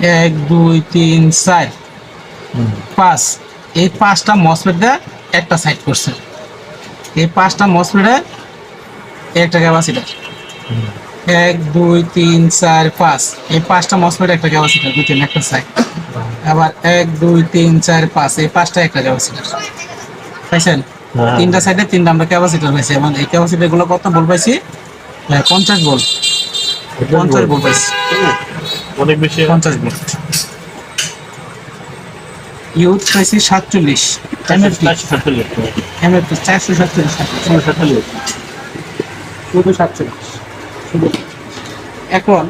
এক দুই তিন চার। পাঁচ। এই পাঁচটা মসপেটে একটা সাইড করছে। এই পাঁচটা মসপেটে একটা ক্যাপাসিটার এক দুই তিন চার পাঁচ। এই পাঁচটা মসপেট একটা ক্যাপাসিটার দুই তিন একটা সাইড আবার এক দুই তিন চার পাঁচ। এই পাঁচটা একটা ক্যাপাসিটার পাইছেন? হ্যাঁ। তিনটা সাইডে তিনটা আমরা ক্যাপাসিটার পাইছি। এবং এই ক্যাপাসিটারগুলো কত বল পাইছি? হ্যাঁ, পঞ্চাশ বল পঞ্চাশ বল পাইছি। অনেক বেশি পঞ্চাশ বল ইউথ পাইছি সাতচল্লিশ। এমএফটি। এমএফটি চারশো সাতচল্লিশ। সাতচল্লিশ। শুধু সাতচল্লিশ। শুধু। এখন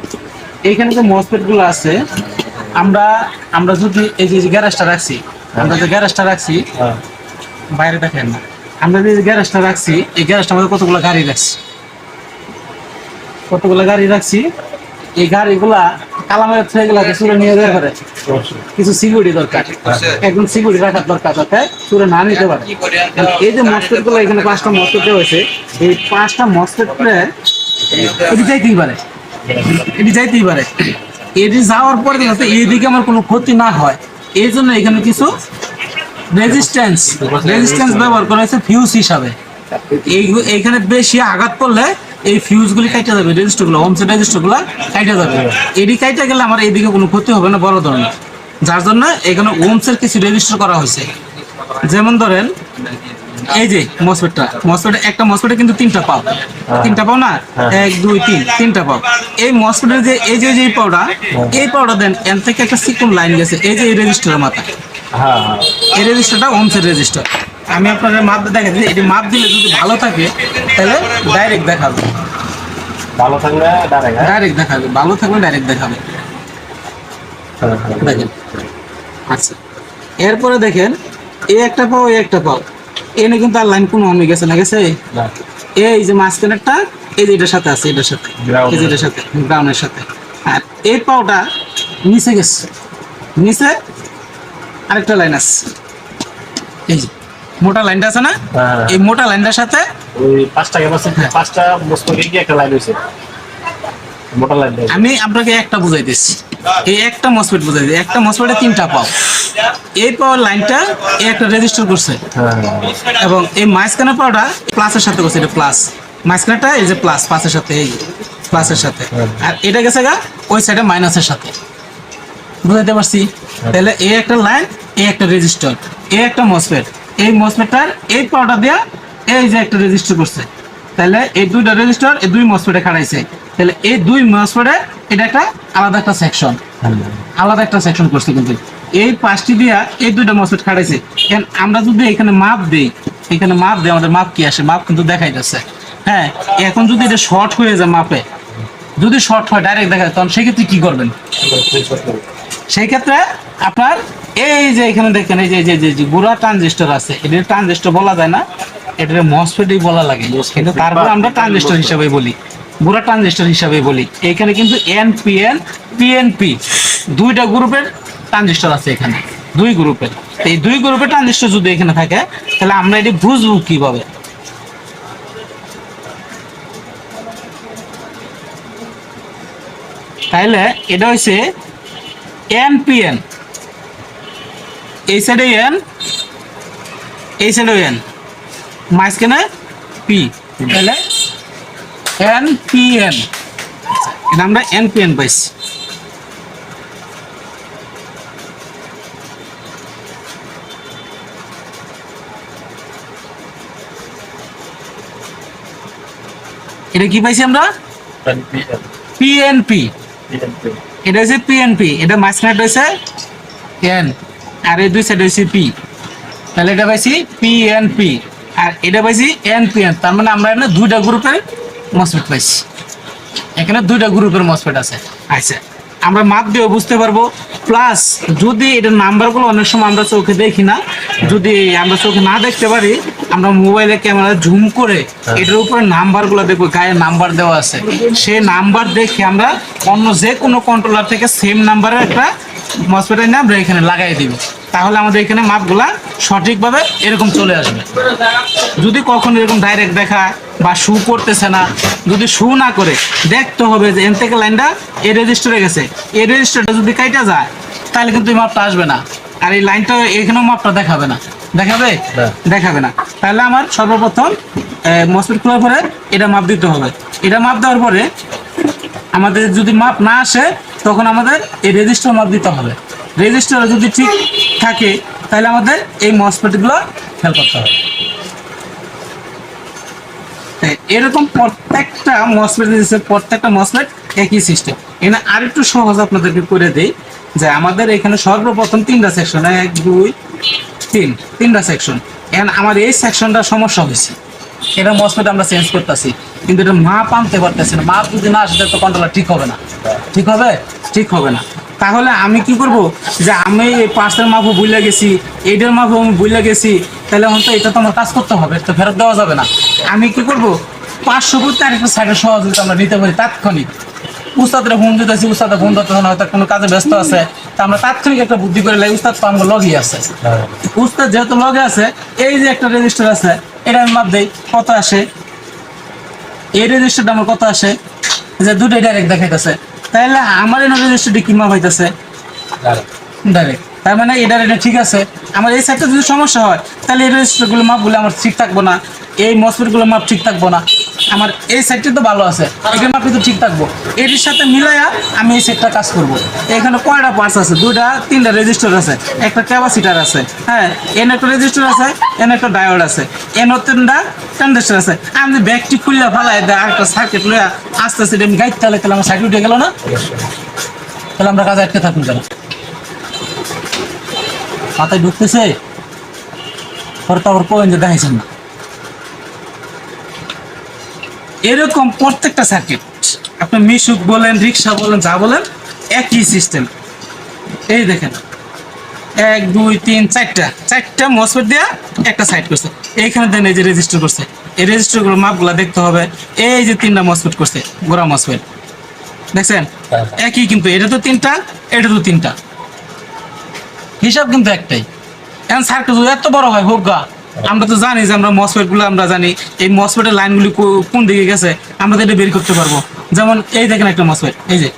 এইখানে যে মসপেটগুলো আছে আমরা আমরা যদি এই যে গ্যারেজটা রাখছি আমরা যে গ্যারেজটা রাখছি হ্যাঁ। বাইরে দেখেন না আমরা যে গ্যারেজটা রাখছি এই গ্যারেজটার মধ্যে কতগুলো গাড়ি রাখছি? কতগুলো গাড়ি রাখছি? এই গাড়িগুলা নিয়ে যেতে পারে কিছু সিকিউরিটি দরকার। সিকিউরিটি রাখার দরকার, যাতে না নিতে পারে। এই যে গুলো এখানে পাঁচটা হয়েছে, এই পাঁচটা এটি যাইতেই পারে। এটি যাইতেই পারে। এটি যাওয়ার পরে যাতে এইদিকে আমার কোনো ক্ষতি না হয়। এই জন্য এখানে কিছু রেজিস্ট্যান্স রেজিস্ট্যান্স ব্যবহার করা হয়েছে ফিউজ হিসাবে। এই এইখানে বেশি আঘাত করলে এই ফিউজগুলি কাটা যাবে রেজিস্টারগুলো হোমসেট রেজিস্টারগুলো কাটা যাবে। এডি কাটা গেলে আমার এইদিকে কোনো ক্ষতি হবে না বড় ধরনের। যার জন্য এখানে হোমসের কিছু রেজিস্টার করা হয়েছে। যেমন ধরেন এই যে মসপেটটা মসপেটে একটা মসপেটে কিন্তু তিনটা পাও। তিনটা পাও না? এক দুই তিন তিনটা পাও। এই মসপেটের যে এই যে যে পাওটা এই পাওটা দেন এন থেকে একটা সিকুন লাইন গেছে। এই যে এই রেজিস্টারের মাথা হ্যাঁ হ্যাঁ। এই রেজিস্টারটা ওমসের রেজিস্টার আমি আপনাদের মাপ দেখা দিই। এটি মাপ দিলে যদি ভালো থাকে তাহলে ডাইরেক্ট দেখাবে। ভালো থাকলে দাঁড়ায় হ্যাঁ? ডাইরেক্ট দেখাবে। ভালো থাকলে ডাইরেক্ট দেখাবে। দেখেন। আচ্ছা। এরপরে দেখেন এই একটা পাও এই একটা পাও। এনে কিন্তু আর লাইন কোনো অমে গেছে না গেছে? এই যে মাঝখানেরটা এই যে এটার সাথে আছে এটার সাথে। এই যে এটার সাথে গ্রাউন্ডের সাথে। আর এই পাওটা নিচে গেছে। নিচে আরেকটা লাইন আছে। এই যে। মোটা লাইনটা আছে না? হ্যাঁ। এই মোটা লাইনটার সাথে? ওই পাঁচটা ক্যাপাসিটি পাঁচটা মস্তকে কি একটা লাইন হয়েছে। মোটা লাইন আমি আপনাকে একটা বুঝাই দিচ্ছি। এই একটা মসপেট বুঝাই দিই। একটা মসপেটে তিনটা পাও। এই পাওয়ার লাইনটা এই একটা রেজিস্টার করছে। হ্যাঁ। হ্যাঁ এবং এই মাঝখানে পাওয়াটা প্লাসের সাথে করছে এটা প্লাস মাঝখানেটা এই যে প্লাস প্লাসের সাথে এই প্লাসের সাথে। আর এটা গেছে গা ওই সাইডে মাইনাসের সাথে। বুঝাইতে পারছি? তাহলে এই একটা লাইন এই একটা রেজিস্টার এই একটা মসপেট এই মসপেটটার এই পাওয়াটা দেয়া এই যে একটা রেজিস্টার করছে। তাহলে এই দুইটা রেজিস্টার এই দুই মসপেটে খাড়াইছে। তাহলে এই দুই মসপেটে এটা একটা আলাদা একটা সেকশন আলাদা একটা সেকশন করছে কিন্তু। এই পাঁচটি দিয়া এই দুইটা মসফেট খাটাইছে এখন আমরা যদি এখানে মাপ দেই, এখানে মাপ দেই, আমাদের মাপ কি আসে? মাপ কিন্তু দেখাই যাচ্ছে হ্যাঁ এখন যদি এটা শর্ট হয়ে যায় মাপে, যদি শর্ট হয় ডাইরেক্ট দেখা যায় তখন সেক্ষেত্রে কি করবেন? সেই ক্ষেত্রে আপনার এই যে এখানে দেখেন এই যে যে যে গুড়া ট্রানজিস্টর আছে এটা ট্রানজিস্টর বলা যায় না এটা মসফেটই বলা লাগে। কিন্তু তারপরে আমরা ট্রানজিস্টর হিসাবে বলি গুড়া ট্রানজিস্টর হিসাবে বলি। এখানে কিন্তু এন পি এন পিএনপি দুইটা গ্রুপের ট্রানজিস্টর আছে এখানে দুই গ্রুপের। এই দুই গ্রুপের ট্রানজিস্টর যদি এখানে থাকে তাহলে আমরা এটি বুঝব কীভাবে? তাইলে এটা হচ্ছে এনপিএন এই সাইডে এন এই সাইডে এন। মাঝখানে পি তাহলে এন পি এন এটা আমরা এন পি এন পাইছি। এটা কি পাইছি আমরা? পিএনপি এটা হচ্ছে পিএনপি এটা মাঝখানে হচ্ছে এন আর এই দুই সাইড হচ্ছে পি তাহলে এটা পাইছি পি এন পি আর এটা পাইছি এন পি এন তার মানে আমরা এখানে দুইটা গ্রুপের মসফেট পাইছি। এখানে দুইটা গ্রুপের মসফেট আছে। আচ্ছা আমরা মাপ দিয়েও বুঝতে পারব। প্লাস যদি এটার নাম্বারগুলো অনেক সময় আমরা চোখে দেখি না যদি আমরা চোখে না দেখতে পারি আমরা মোবাইলে ক্যামেরা জুম করে এটার উপরে নাম্বারগুলো দেখব গায়ে নাম্বার দেওয়া আছে। সেই নাম্বার দেখে আমরা অন্য যে কোনো কন্ট্রোলার থেকে সেম নাম্বারের একটা মসফেটের নাম আমরা এখানে লাগাই দিব। তাহলে আমাদের এখানে মাপগুলা সঠিকভাবে এরকম চলে আসবে। যদি কখন এরকম ডাইরেক্ট দেখা বা শু করতেছে না যদি শু না করে দেখতে হবে যে এন থেকে লাইনটা এই রেজিস্টারে গেছে। এই রেজিস্টারটা যদি কাইটা যায় তাহলে কিন্তু এই মাপটা আসবে না। আর এই লাইনটা এখানেও মাপটা দেখাবে না। দেখাবে? দেখাবে না। তাহলে আমার সর্বপ্রথম মসপিট খোলার পরে এটা মাপ দিতে হবে। এটা মাপ দেওয়ার পরে আমাদের যদি মাপ না আসে তখন আমাদের এই রেজিস্টার মাপ দিতে হবে। রেজিস্টার যদি ঠিক থাকে, তাহলে আমাদের এই মসপেটগুলো ফেল করতে হবে। এরকম প্রত্যেকটা মসপেট দিয়েছে প্রত্যেকটা মসপেট একই সিস্টেম এখানে আরেকটু সহজ আপনাদেরকে করে দেই, যে আমাদের এখানে সর্বপ্রথম তিনটা সেকশন এক, দুই, তিন, তিনটা সেকশন এখন আমার এই সেকশনটা সমস্যা হয়েছে। এটা মসপেট আমরা চেঞ্জ করতেছি। কিন্তু এটা মাপ আনতে পারতেছে না। মাপ যদি না আসে তো কন্ট্রোলার ঠিক হবে না। ঠিক হবে? ঠিক হবে না। তাহলে আমি কি করব? যে আমি এই পার্সেল মাপও বুঝলে গেছি এইটার মাপও আমি বুঝলে গেছি তাহলে অন্ত এটা তো আমার কাজ করতে হবে তো ফেরত দেওয়া যাবে না। আমি কি করব? পাঁচশো করতে আরেকটা সাইডের সহযোগিতা আমরা নিতে পারি তাৎক্ষণিক। উস্তাদের ফোন দিতেছি উস্তাদের ফোন না হয়তো কোনো কাজে ব্যস্ত আছে। তা আমরা তাৎক্ষণিক একটা বুদ্ধি করে লাই উস্তাদ তো আমার লগই আছে। উস্তাদ যেহেতু লগে আছে এই যে একটা রেজিস্টার আছে এটা আমি মাপ দেই কত আসে? এই রেজিস্টারটা আমার কত আসে যে দুটোই ডাইরেক্ট দেখাইতেছে। তাহলে আমার এই রেজিস্টারটি কি মাপ হইতেছে ডাইরেক্ট তার মানে এটা এটা ঠিক আছে। আমার এই সাইডটা যদি সমস্যা হয় তাহলে এই রেজিস্টারগুলো মাপগুলো আমার ঠিক থাকব না। এই মসপিটগুলো মাপ ঠিক থাকব না। আমার এই সাইডটা তো ভালো আছে। এটার মাপ তো ঠিক থাকব। এটির সাথে মিলাইয়া আমি এই সেটটা কাজ করব। এখানে কয়টা পার্টস আছে? দুইটা, তিনটা রেজিস্টার আছে। একটা ক্যাপাসিটার আছে। হ্যাঁ এন একটা রেজিস্টার আছে এন একটা ডায়োড আছে। এন তিনটা ট্রানজিস্টার আছে। আমি ব্যাগটি খুললে ফেলাই দেয়, আরেকটা সার্কিট লইয়া আস্তে আস্তে আমি গাইতে তাহলে তাহলে আমার সার্কিট উঠে গেল না? তাহলে আমরা কাজে আটকে থাকুন কেন? মাথায় ঢুকতেছে? পরে তো আবার কোয়েন যে দেখাইছেন না। এরকম প্রত্যেকটা সার্কিট আপনি মিশুক বলেন রিক্সা বলেন যা বলেন একই সিস্টেম এই দেখেন এক দুই তিন চারটা। চারটা মসফেট দেওয়া একটা সাইড করছে। এইখানে দেন এই যে রেজিস্টার করছে। এই রেজিস্টারগুলো মাপগুলো দেখতে হবে। এই যে তিনটা মসফেট করছে গোড়া মসফেট দেখছেন? হ্যাঁ। একই কিন্তু এটা তো তিনটা এটা তো তিনটা। হিসাব কিন্তু একটাই। এখন সার্কিট এত বড় হয় হোক গা আমরা তো জানি যে আমরা মসফেটগুলো আমরা জানি, এই মসফেটের লাইনগুলি কোন দিকে গেছে, আমরা তো এটা বের করতে পারব। যেমন এই দেখেন একটা মসফেট এই যে,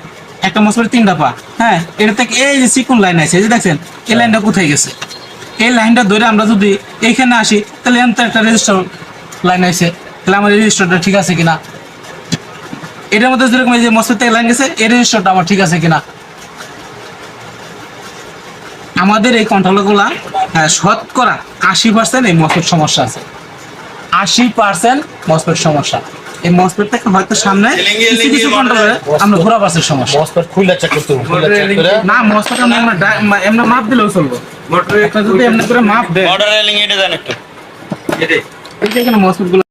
একটা মসফেট তিনটা পা হ্যাঁ এটা থেকে এই যে চিকুন লাইন আছে, এই যে দেখছেন এই লাইনটা কোথায় গেছে? এই লাইনটা ধরে আমরা যদি এইখানে আসি, তাহলে এখানে একটা রেজিস্টার লাইন আছে, তাহলে আমার রেজিস্টারটা ঠিক আছে কিনা? এটার মধ্যে যেরকম এই যে মসফেট থেকে লাইন গেছে, এই রেজিস্টারটা আমার ঠিক আছে কিনা? আমাদের এই কন্ট্রোলগুলা শতকরা আশি পার্সেন্ট এই মসপেট সমস্যা আছে। আশি পার্সেন্ট মসপেট সমস্যা। এই মসপেট থেকে হয়তো সামনে কিছু কিছু কন্ট্রোলে আমরা ঘোরা পার্সের সমস্যা। মসপেট খুলে চেক করতে না মসপেট আমরা এমনি মাপ দিলেও চলবো। একটা যদি এমনি করে মাপ দেয়। অর্ডার রেলিং এটা দেন একটু। এই যে এখানে